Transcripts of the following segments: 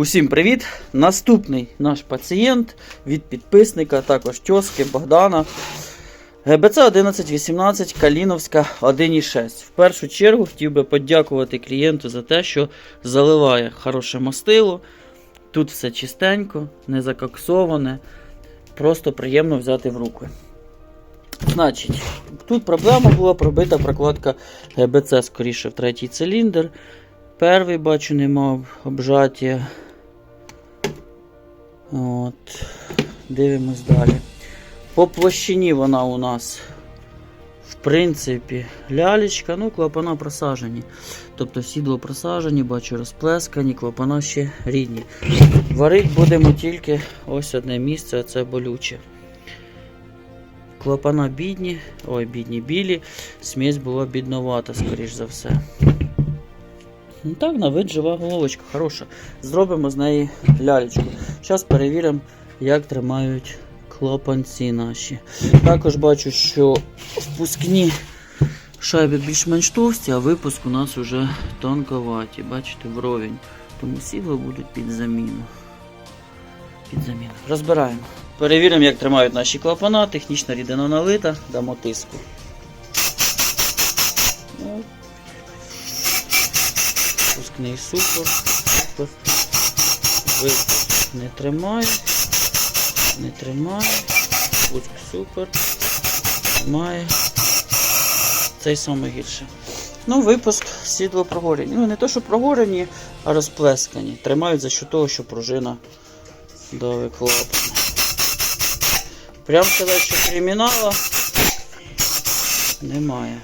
Усім привіт! Наступний наш пацієнт від підписника, також тьоски Богдана. ГБЦ 1118 Каліновська 1,6. В першу чергу хотів би подякувати клієнту за те, що заливає хороше мастило. Тут все чистенько, не закоксоване. Просто приємно взяти в руки. Значить, тут проблема була пробита прокладка ГБЦ скоріше в третій циліндр. Перший, бачу, не мав обжаття. От. Дивимось далі. По площині вона у нас, в принципі, лялечка, ну, клапана просажені. Тобто сідло просажені, бачу розплескані, клапана ще рідні. Варить будемо тільки ось одне місце, це болюче. Клапана бідні, ой, бідні білі, смесь була бідновата, скоріш за все. Ну так, на вид жива головочка, хороша. Зробимо з неї лялечку. Зараз перевіримо, як тримають клапанці наші. Також бачу, що впускні шайби більш-менш товсті, а випуск у нас вже тонковаті. Бачите, вровень. Тому сідла будуть під заміну. Під заміну. Розбираємо. Перевіримо, як тримають наші клапана. Технічна рідина налита, дамо тиску. Пускний супер. Випуск не тримає. Не тримає. Пуск супер. Тримає. Цей саме гірше. Ну, випуск сідло прогорені. Ну, не то, що прогорені, а розплескані. Тримають за що того, що пружина дави клапана. Прям сказати, що кримінала немає.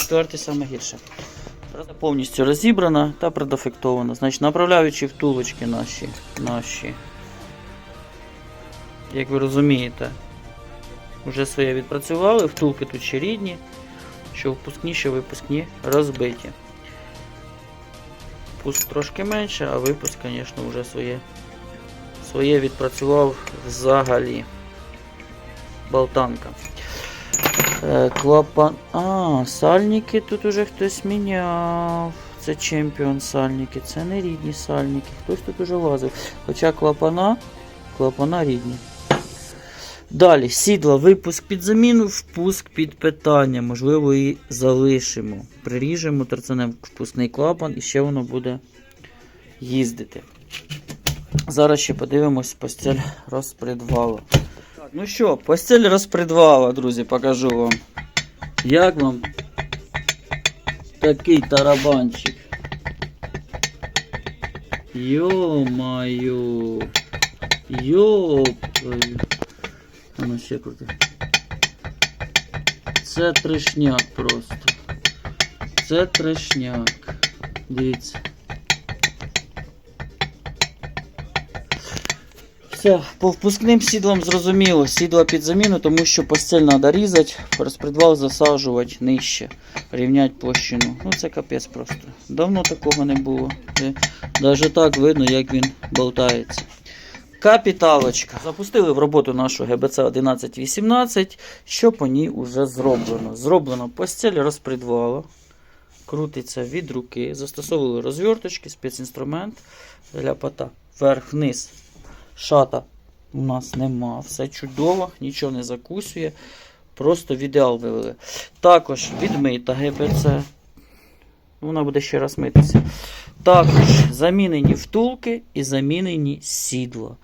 Четвертий саме гірше. Повністю розібрана та продефектована. Значить, направляючи втулочки наші, наші, як ви розумієте, вже своє відпрацювали, втулки тут ще рідні, що впускні, що випускні розбиті. Пуск трошки менше, а випуск, звісно, вже своє, своє відпрацював взагалі. Болтанка. Е, Клапан. А, сальники тут уже хтось міняв. Це чемпіон сальники, це не рідні сальники. Хтось тут уже лазив. Хоча клапана, клапана рідні. Далі, сідла, випуск під заміну, впуск під питання. Можливо, і залишимо. Приріжемо торцанем впускний клапан і ще воно буде їздити. Зараз ще подивимось постіль розпредвала. Ну що, постіль розпредвала, друзі, покажу вам. Як вам такий тарабанчик? Йо-маю. Йоп. А ну ще крути. Це трешняк просто. Це трешняк. Дивіться. Все, по впускним сідлам зрозуміло. Сідла під заміну, тому що постель треба різати, розпредвал засаджувати нижче, рівняти площину. Ну це капець просто. Давно такого не було. Навіть так видно, як він болтається. Капіталочка. Запустили в роботу нашу ГБЦ 1118. Що по ній вже зроблено? Зроблено постель розпредвала. Крутиться від руки. Застосовували розверточки, спецінструмент для пота. Вверх-вниз. Шата у нас нема. Все чудово, нічого не закусує. Просто в ідеал вивели. Також відмита ГБЦ. Вона буде ще раз митися. Також замінені втулки і замінені сідла.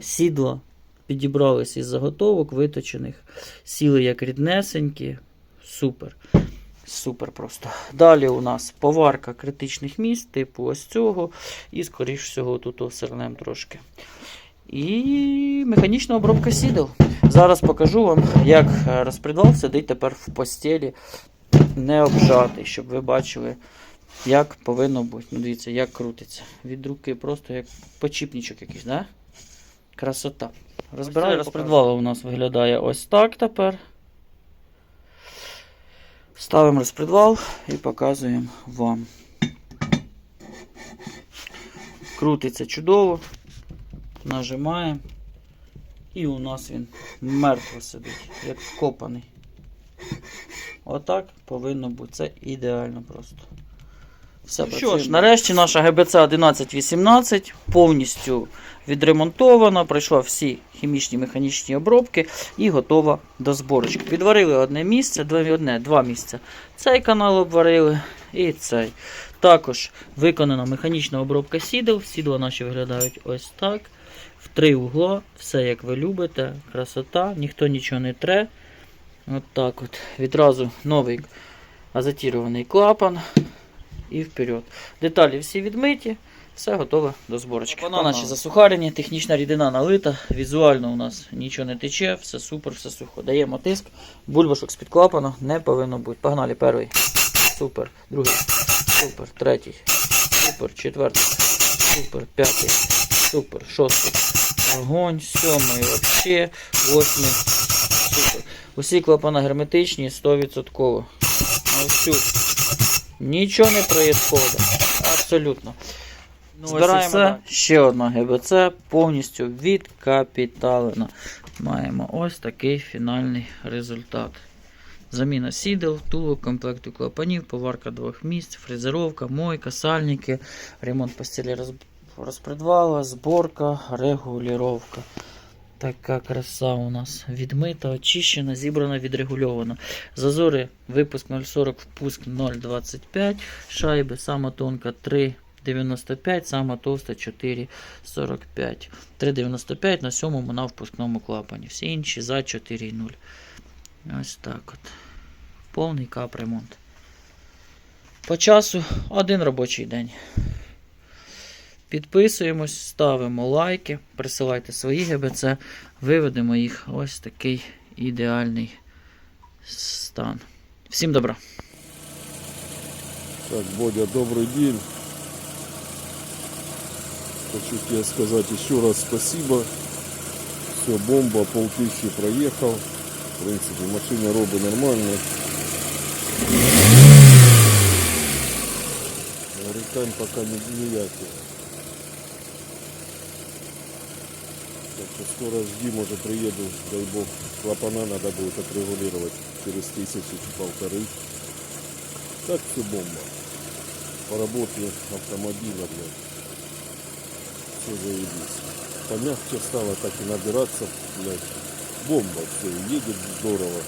Сідла підібралися із заготовок, виточених. Сіли як ріднесенькі. Супер. Супер просто. Далі у нас поварка критичних місць, типу ось цього. І, скоріш всього, тут осернем трошки. І механічна обробка сідел. Зараз покажу вам, як е, розпредвал сидить тепер в постелі, не обжатий, щоб ви бачили, як повинно бути. Ну, дивіться, як крутиться. Від руки просто як почіпничок якийсь, да? Красота. Розбираю розпредвал у нас виглядає ось так тепер. Ставимо розпредвал і показуємо вам. Крутиться чудово. Нажимаємо. І у нас він мертво сидить, як вкопаний. Отак повинно бути. Це ідеально просто. Все ну, що ж, нарешті наша ГБЦ 1118 повністю відремонтована, пройшла всі хімічні механічні обробки і готова до зборочки. Підварили одне місце, два, одне, два місця. Цей канал обварили і цей. Також виконана механічна обробка сідел. Сідла наші виглядають ось так. В три угла, все як ви любите, красота, ніхто нічого не тре. От так от. Відразу новий азотірований клапан і вперед. Деталі всі відмиті, все готове до зборочки. Вона наші засухарені, технічна рідина налита, візуально у нас нічого не тече, все супер, все сухо. Даємо тиск, бульбашок з-під клапану не повинно бути. Погнали, перший. Супер, другий, супер, третій, супер, четвертий, супер, п'ятий, супер, шостий. Огонь, сьомий, вообще, восьмий, супер. Усі клапана герметичні 100%. Ось цю. Нічого не проїсходить. Абсолютно. Ну, Збираємо ось все. ще одна ГБЦ повністю відкапіталена. Маємо ось такий фінальний результат. Заміна сідел, тулок, комплекту клапанів, поварка двох місць, фрезеровка, мойка, сальники, ремонт постелі роз... розпредвала, зборка, регулювання. Така краса у нас відмита, очищена, зібрана, відрегульована. Зазори випуск 0,40, впуск 0,25, шайби сама тонка 3,95, сама товста 4,45. 3,95 на сьомому на впускному клапані. Всі інші за 4,0. Ось так от. Повний капремонт. По часу один робочий день. Підписуємось, ставимо лайки, присилайте свої ГБЦ, виведемо їх в ось такий ідеальний стан. Всім добра! Так, Бодя, добрый день. Хочу тебе сказать еще раз спасибо. Все, бомба, полтысячи проехал. В принципе, машина робы нормальная. Нарекаем пока не, Так что скоро жди, может приеду, дай бог, клапана надо будет отрегулировать через тысячу полторы. Так все бомба. По работе автомобиля, блядь. Все заебись. Помягче стало так и набираться, блядь. Бомба все, едет здорово.